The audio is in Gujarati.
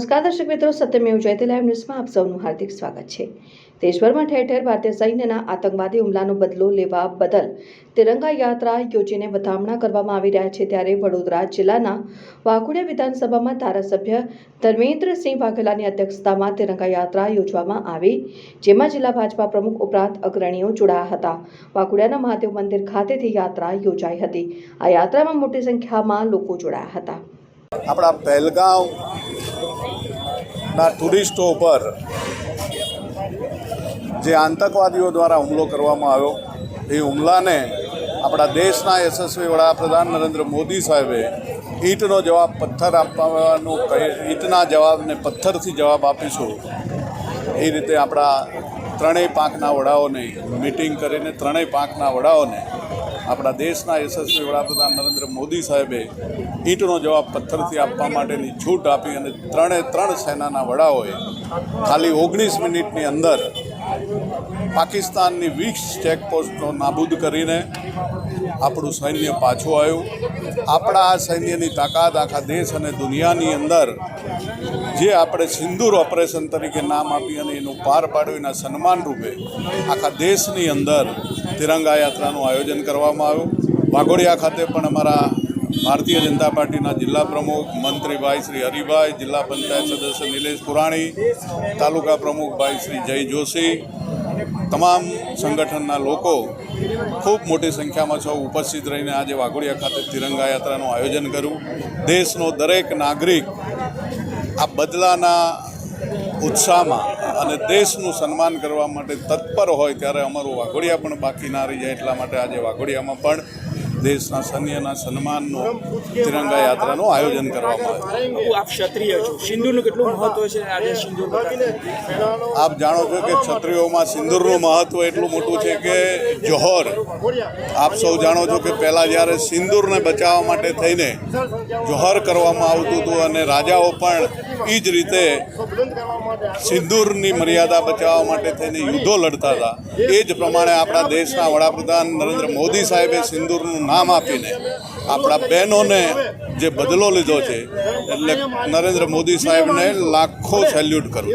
નમસ્કાર, દર્શક મિત્રો. સત્યમેવ જયતે લાઈવ ન્યૂઝમાં આપ સૌનું હાર્દિક સ્વાગત છે. દેશભરમાં ઠેર ઠેર ભારતીય સૈન્યના આતંકવાદી હુમલાનો બદલો લેવા બદલ તિરંગા યાત્રા યોજીને વધામણા કરવામાં આવી રહ્યા છે ત્યારે વડોદરા જિલ્લાના વાઘોડિયા વિધાનસભામાં ધારાસભ્ય ધર્મેન્દ્રસિંહ વાઘેલાની અધ્યક્ષતામાં તિરંગા યાત્રા યોજવામાં આવી, જેમાં જિલ્લા ભાજપા પ્રમુખ ઉપરાંત અગ્રણીઓ જોડાયા હતા. વાઘોડિયાના મહાદેવ મંદિર ખાતેથી યાત્રા યોજાઈ હતી. આ યાત્રામાં મોટી સંખ્યામાં લોકો જોડાયા હતા. આપણા પહેલગાંવ ના, ટુરિસ્ટો ઉપર જે આતંકવાદીઓ દ્વારા હુમલો કરવામાં આવ્યો, એ હુમલાને આપણા દેશના યશસ્વી વડાપ્રધાન નરેન્દ્ર મોદી સાહેબે ઈંટનો જવાબ પથ્થર આપવાનો ઈંટના જવાબને પથ્થરથી જવાબ આપીશું. એ રીતે આપણા ત્રણેય પાંખના વડાઓને મિટિંગ કરીને ત્રણેય પાંખના વડાઓને આપણા દેશના યશસ્વી વડાપ્રધાન નરેન્દ્ર મોદી સાહેબે ઈંટનો જવાબ પથ્થરથી આપવા માટેની છૂટ આપી અને ત્રણે ત્રણ સેનાના વડાઓએ ખાલી ઓગણીસ મિનિટની અંદર પાકિસ્તાનની વીસ ચેકપોસ્ટનો નાબૂદ કરીને આપણું સૈન્ય પાછું આવ્યું. આપણા આ સૈન્યની તાકાત આખા દેશ અને દુનિયાની અંદર જે આપણે સિંદૂર ઓપરેશન તરીકે નામ આપી અને એનું પાર પાડ્યું એના સન્માન રૂપે આખા દેશની અંદર તિરંગા યાત્રાનું આયોજન કરવામાં આવ્યું. વાઘોડિયા ખાતે પણ અમારા ભારતીય જનતા પાર્ટીના જિલ્લા પ્રમુખ મંત્રીભાઈ શ્રી હરિભાઈ, જિલ્લા પંચાયત સદસ્ય નિલેશ પુરાણી, તાલુકા પ્રમુખભાઈ શ્રી જય જોશી, તમામ સંગઠનના લોકો ખૂબ મોટી સંખ્યામાં સૌ ઉપસ્થિત રહીને આજે વાઘોડિયા ખાતે તિરંગા યાત્રાનું આયોજન કર્યું. દેશનો દરેક નાગરિક આ બદલાના ઉત્સાહમાં અને દેશનું સન્માન કરવા માટે તત્પર હોય ત્યારે અમારું વાઘોડિયા પણ બાકી ના રહી જાય એટલા માટે આજે વાઘોડિયામાં પણ દેશના સૈન્યના સન્માનનું તિરંગા યાત્રાનું આયોજન કરવામાં આવ્યું. આપ ક્ષત્રિય છો. સિંધુનું કેટલું મહત્વ છે આજે સિંધુ આપ જાણો છો કે ક્ષત્રિયોમાં સિંદૂરનું મહત્વ એટલું મોટું છે કે જોહર. આપ સૌ જાણો છો કે પહેલાં જ્યારે સિંદૂરને બચાવવા માટે થઈને જોહર કરવામાં આવતું હતું અને રાજાઓ પણ એ જ રીતે સિંદૂરની મર્યાદા બચાવવા માટે થઈને યુદ્ધો લડતા હતા. એ જ પ્રમાણે આપણા દેશના વડાપ્રધાન નરેન્દ્ર મોદી સાહેબે સિંદૂરનું નામ આપીને આપણા બહેનોને જે બદલો લીધો છે, એટલે નરેન્દ્ર મોદી સાહેબને લાખો સેલ્યુટ કરું